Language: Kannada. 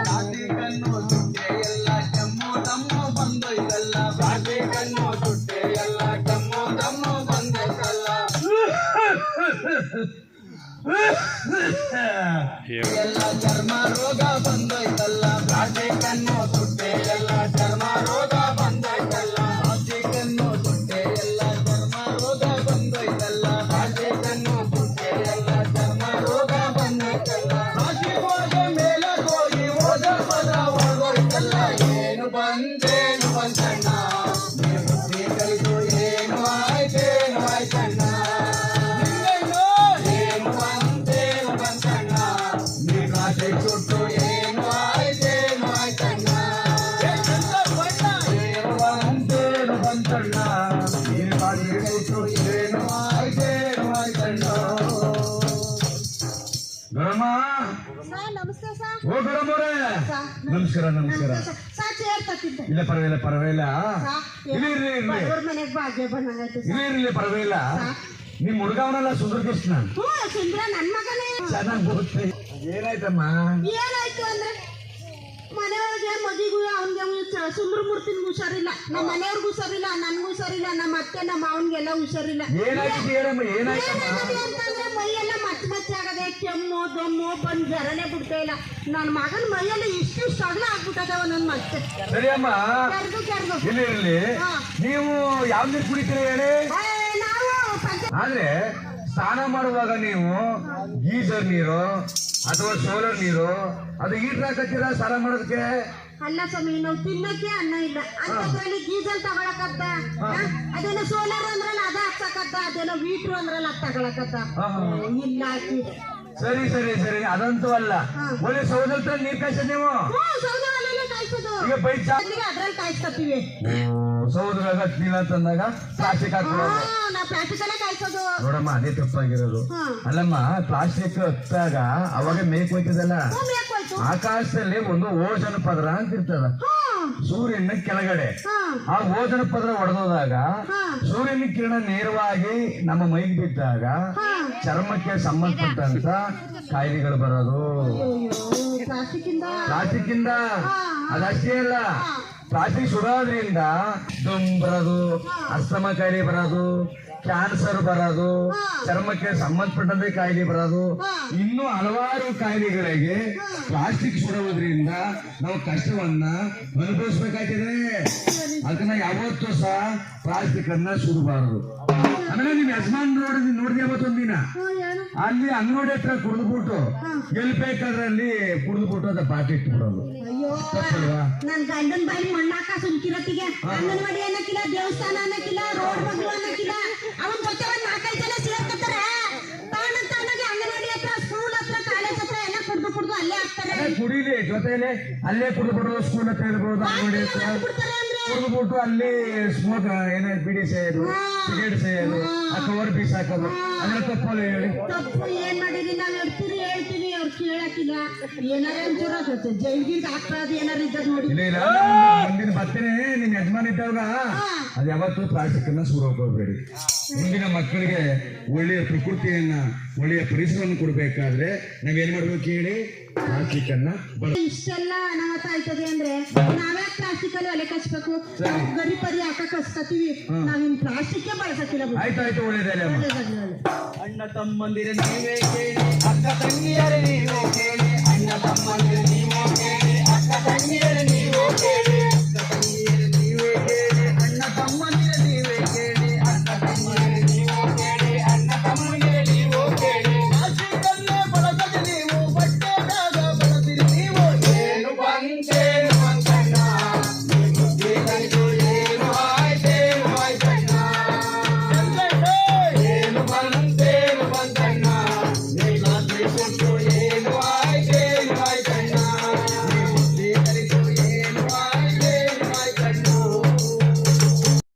ಬಾಟಿಕನ್ನು ಸುಟ್ಟೆ ಎಲ್ಲ ಕೆಮ್ಮು ತಮ್ಮು ಬಂದೊಯ್ತಲ್ಲ ಬಾಟಿಕನ್ನು ಸುಟ್ಟೆ ಓ ಗರಮರೇ ನಮಸ್ಕಾರ ನಮಸ್ಕಾರ ಇಲ್ಲ ಪರವಾಗಿಲ್ಲ ಪರವಾಗಿಲ್ಲ. ಇಲ್ಲಿ ಇರ್ಲಿ ಇಲ್ಲಿ ಇರ್ಲಿ ಪರವಾಗಿಲ್ಲ. ನಿಮ್ ಹುಡುಗವನಲ್ಲ ಸುಂದರ ಕೃಷ್ಣ? ಚೆನ್ನಾಗಿ ಗೊತ್ತೆ ಏನಾಯ್ತಮ್ಮ? ಏನಾಯ್ತು ಅಂದ್ರೆ ಮನೆಯೊಳಗೆ ಮಗಿಗೂ ಅವನ್ಗೆ ಸುಂದ್ರ ಮೂರ್ತಿನ್ಗೂ ಹುಷಾರಿಲ್ಲ. ನಮ್ಮ ಮನೆಯವ್ರಿಗೂ ಹುಷಾರಿಲ್ಲ ನನ್ಗೂ ಹುಷಾರಿಲ್ಲ ನಮ್ಮ ಅತ್ತೆ ನಮ್ಮ ಮಾವನ್ಗೆಲ್ಲ ಹುಷಾರಿಲ್ಲ. ಏನಾಗಿದೆ ಹೇಳಮ್ಮ ಏನಾಯ್ತಮ್ಮ ಅಂತಂದ್ರೆ ಮೈಯೆಲ್ಲ ಮಚ್ಚ ಮಚ್ಚ ಆಗದೆ ಕೆಮ್ಮು ದೊಮ್ಮು ಬಂದ್ ಜರನೆ ಬಿಡ್ತಾ ಇಲ್ಲ. ನನ್ನ ಮಗನ ಮೈಯೆಲ್ಲ ಇಷ್ಟು ಸಗಲ ಆಗ್ಬಿಟ್ಟದವ ನನ್ ಮತ್ತೆ ಸರಿ ಅಮ್ಮ. ಕೆರ್ದು ಕೆರ್ದು ಇಲ್ಲಿ ಇರ್ಲಿ. ಹಾ. ನೀವು ಯಾವ ನೀರು ಕುಡಿತೀರಿ ಹೇಳಿ? ಏ, ನಾವು ಪಂಚ ಆದ್ರೆ ಸ್ನಾನ ಮಾಡುವಾಗ ನೀವು ಗೀಸರ್ ನೀರು ಅಥವಾ ಸೋಲರ್ ನೀರು ಅದು ಹೀಟರ್ ಹಾಕತ್ತೀರಾ ಸ್ನಾನ ಮಾಡೋದಕ್ಕೆ? ಅಲ್ಲ ಸ್ವಾಮಿ ನಾವು ತಿನ್ನಕ್ಕೆ ಅನ್ನ ಇಲ್ಲ. ಅಂತದ್ರಲ್ಲಿ ಡೀಸೆಲ್ ತಗೊಳಕತ್ತ? ಅದೇನೋ ಸೋಲಾರ್ ಅಂದ್ರಲ್ಲ ಅದ ಹಾಕ್ಸಕತ್ತ? ಅದೇನೋ ವೀಟ್ರು ಅಂದ್ರಲ್ಲ ಅದ್ ತಗೊಳಕತ್ತ. ಇಲ್ಲ ಹಾಕಿ ಸರಿ ಸರಿ ಸರಿ. ಅದಂತೂ ಅಲ್ಲ. ಒಳ್ಳೆ ಸೌದತ್ರ ನೀರ್ ಕಾಯ್ಸ ನೀವು? ಕಾಯ್ಸೋದು ಈಗ ಬೈ ಚಾ ಅಲ್ಲಿಗೆ ಅದ್ರಲ್ಲಿ ಕಾಯಿಸ್ಕೊತೀವಿ? ಸೌದ್ರಾಗ ಹತ್ತಿಲ್ಲ ಅಂತಂದಾಗ ಪ್ಲಾಸ್ಟಿಕ್ ಹಾ ಹಾಕೊಳ್ಳೋದು ನಾವು ಪ್ಲಾಸ್ಟಿಕಲ್ಲೇ ಕಾಯಿಸೋದು. ನೋಡಮ್ಮ ಅದೇ ತಪ್ಪಾಗಿರೋದು. ಅಲ್ಲಮ್ಮ ಪ್ಲಾಸ್ಟಿಕ್ ಹತ್ತಾಗ ಅವಾಗ ಮೇಕ್ ಹೋಯ್ತದಲ್ಲ? ಆಕಾಶದಲ್ಲಿ ಒಂದು ಓಜನ ಪದರ ಅಂತ ಇರ್ತದ. ಸೂರ್ಯನ ಕೆಳಗಡೆ. ಆ ಓಜನ ಪದರ ಒಡೆದೋದಾಗ ಸೂರ್ಯನ ಕಿರಣ ನೇರವಾಗಿ ನಮ್ಮ ಮೈಗೆ ಬಿದ್ದಾಗ. ಚರ್ಮಕ್ಕೆ ಸಂಬಂಧಪಟ್ಟಂತ ಕಾಯಿಲೆಗಳು ಬರೋದು. ಪ್ಲಾಸ್ಟಿಕ್ಕಿಂದ? ಅದಷ್ಟೇ ಅಲ್ಲ. ಪ್ಲಾಸ್ಟಿಕ್ ಸುಡೋದ್ರಿಂದ ದುಮ್ ಬರೋದು ಅಸ್ತಮ ಕಾಯಿಲೆ ಬರೋದು ಕ್ಯಾನ್ಸರ್ ಬರೋದು ಚರ್ಮಕ್ಕೆ ಸಂಬಂಧಪಟ್ಟಂತೆ ಕಾಯಿಲೆ ಬರೋದು. ಇನ್ನು ಹಲವಾರು ಕಾಯಿಲೆಗಳಿಗೆ ಪ್ಲಾಸ್ಟಿಕ್ ಸುಡುವುದರಿಂದ ನಾವು ಕಷ್ಟವನ್ನ ಅನುಭವಿಸ್ಬೇಕಾಗ್ತದೆ. ಅದನ್ನ ಯಾವತ್ತೂ ಸಹ ಪ್ಲಾಸ್ಟಿಕ್ ಅನ್ನ ಸುಡಬಾರದು. ಆಮೇಲೆ ನಿಮ್ ಯಜಮಾನ್ ರೋಡ್ ನೋಡಿದೆ ಅವತ್ತೊಂದಿನ ಒಂದಿನ ಅಲ್ಲಿ ಅಂಗಡಿ ಹತ್ರ ಕುಡಿದ್ಬಿಟ್ಟು ಎಲ್ಲಿ ಬೇಕಾದ್ರೆ ಅಲ್ಲಿ ಕುಡಿದ್ಬಿಟ್ಟು ಅದ ಪಾಟಿ ಇಟ್ಬಿಡೋದು. ಅಯ್ಯೋ ತಪ್ಪಲ್ವಾ? ನನ್ ಗಂಡನ್ ಬಾಯಿ ಮಣ್ಣಾಕ ಸುಮ್ಕಿರತ್ತಿಗೆ. ಅಂಗನವಾಡಿ ಅನ್ನಕ್ಕಿಲ್ಲ ದೇವಸ್ಥಾನ ಅನ್ನಕ್ಕಿಲ್ಲ ರೋಡ್ ಮಗ್ಳು ಅನ್ನಕ್ಕಿಲ್ಲ. ಕುಡಿಲಿ ಜೊತೆಲೆ ಅಲ್ಲೇ ಕುಡಿದ್ಬಿಡೋದು ಸ್ಕೂಲ್ ಹತ್ರ ಇರ್ಬೋದು ಅಂಗಡಿ ಕುಡಿದ್ಬಿಟ್ಟು ಅಲ್ಲಿ ಸ್ಮೋಕ್ ಏನ ಬಿಡಿ ಸೇಯೋದು ಸಿಗರೇಟ್ ಸೇಯೋದು ಆ ಕವರ್ ಪೀಸ್ ಹಾಕೋದು ಅದ್ರ ತಪ್ಪಲ್ಲ ಹೇಳಿ. ಕೇಳಕ್ಕಿಲ್ಲ ಏನಾರ ಒಂಚೂರ ಜೈಲ್ಗಿಂದ ಹಾಕ್ಬಾರ್ದು ಏನಾರ ಇದ್ದ ನೋಡಿ. ಇಲ್ಲ ಇಲ್ಲ ಮುಂದಿನ- ಬರ್ತೇನೆ. ನಿಮ್ ಯಜಮಾನ್ ಇದ್ದಾಗ ಅದು ಯಾವತ್ತೂ ಪ್ಲಾಸ್ಟಿಕ್ ಅನ್ನ ಸುಡೋಕ್ ಹೋಗ್ಬೇಡಿ ಮುಂದಿನ ಮಕ್ಕಳಿಗೆ ಒಳ್ಳೆಯ ಪ್ರಕೃತಿಯನ್ನ ಒಳ್ಳೆಯ ಪರಿಸರವನ್ನು ಕೊಡ್ಬೇಕಾದ್ರೆ ನಾವೇನ್ ಮಾಡ್ಬೇಕು ಹೇಳಿ ಪ್ಲಾಸ್ಟಿಕ್ ಅನ್ನ ಇಷ್ಟೆಲ್ಲ ಅನಾಹುತ ಆಯ್ತದೆ ಅಂದ್ರೆ ನಾವೇ ಪ್ಲಾಸ್ಟಿಕ್ ಅಲ್ಲಿ ಒಲೆ ಕಚ್ಬೇಕು? ಗರಿ ಪರಿ ಹಾಕ ಕಚ್ಕತೀವಿ ನಾವಿನ್ ಪ್ಲಾಸ್ಟಿಕ್ ಬಳಸಕ್ಕಿಲ್ಲ ಆಯ್ತ ಅಮ್ಮ. ಒಳ್ಳೇದಾಗ್ಲಿ, ಒಳ್ಳೇದು. ಅಣ್ಣ ತಮ್ಮಂದಿರ ನೀವೇ ಕೇಳಿ ಅಕ್ಕ ತಂಗಿಯರೇ ನೀವೇ ಕೇಳಿ ಅಣ್ಣ ತಮ್ಮಂದಿರ ನೀವೇ Thank you.